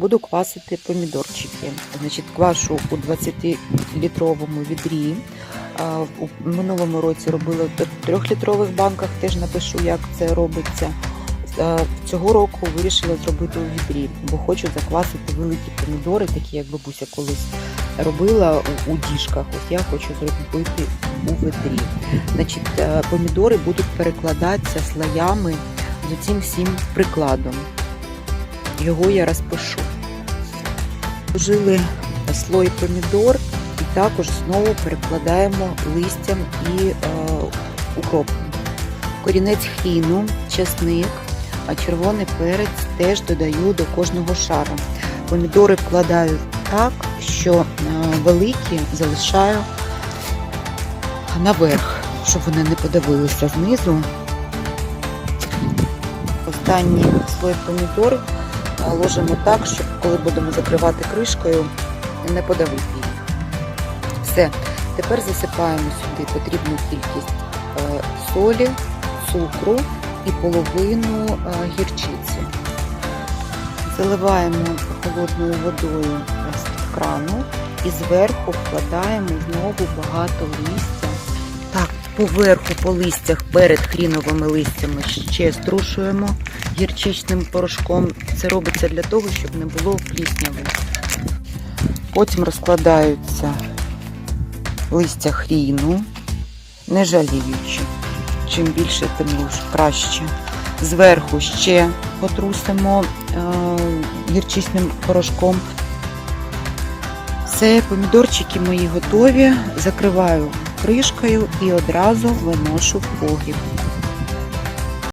буду квасити помідорчики. Значить, квашу у 20-літровому відрі. У минулому році робила в 3-літрових банках, теж напишу, як це робиться. Цього року вирішила зробити у відрі, бо хочу заквасити великі помідори, такі як бабуся колись робила у, діжках. Ось я хочу зробити у ведрі. Значить, е, помідори будуть перекладатися слоями з цим всім прикладом. Його я розпишу. Вжили слой помідор і також знову перекладаємо листям і е, укропом. Корінець хріну, чесник, а червоний перець теж додаю до кожного шару. Помідори вкладаю так, що е, великі залишаю наверх, щоб вони не подавилися знизу. Останній слой помідор ложимо так, щоб коли будемо закривати кришкою, не подавити їх. Все. Тепер засипаємо сюди потрібну кількість е, солі, цукру і половину е, гірчиці. Заливаємо холодною водою з крану і зверху вкладаємо знову багато листя. Поверху по листях перед хріновими листями ще струшуємо гірчичним порошком. Це робиться для того, щоб не було плісняви. Потім розкладаються листя хріну, не жаліючи. Чим більше, тим краще. Зверху ще потрусимо е, гірчичним порошком. Все, помідорчики мої готові. Закриваю кришкою і одразу виношу в погріб.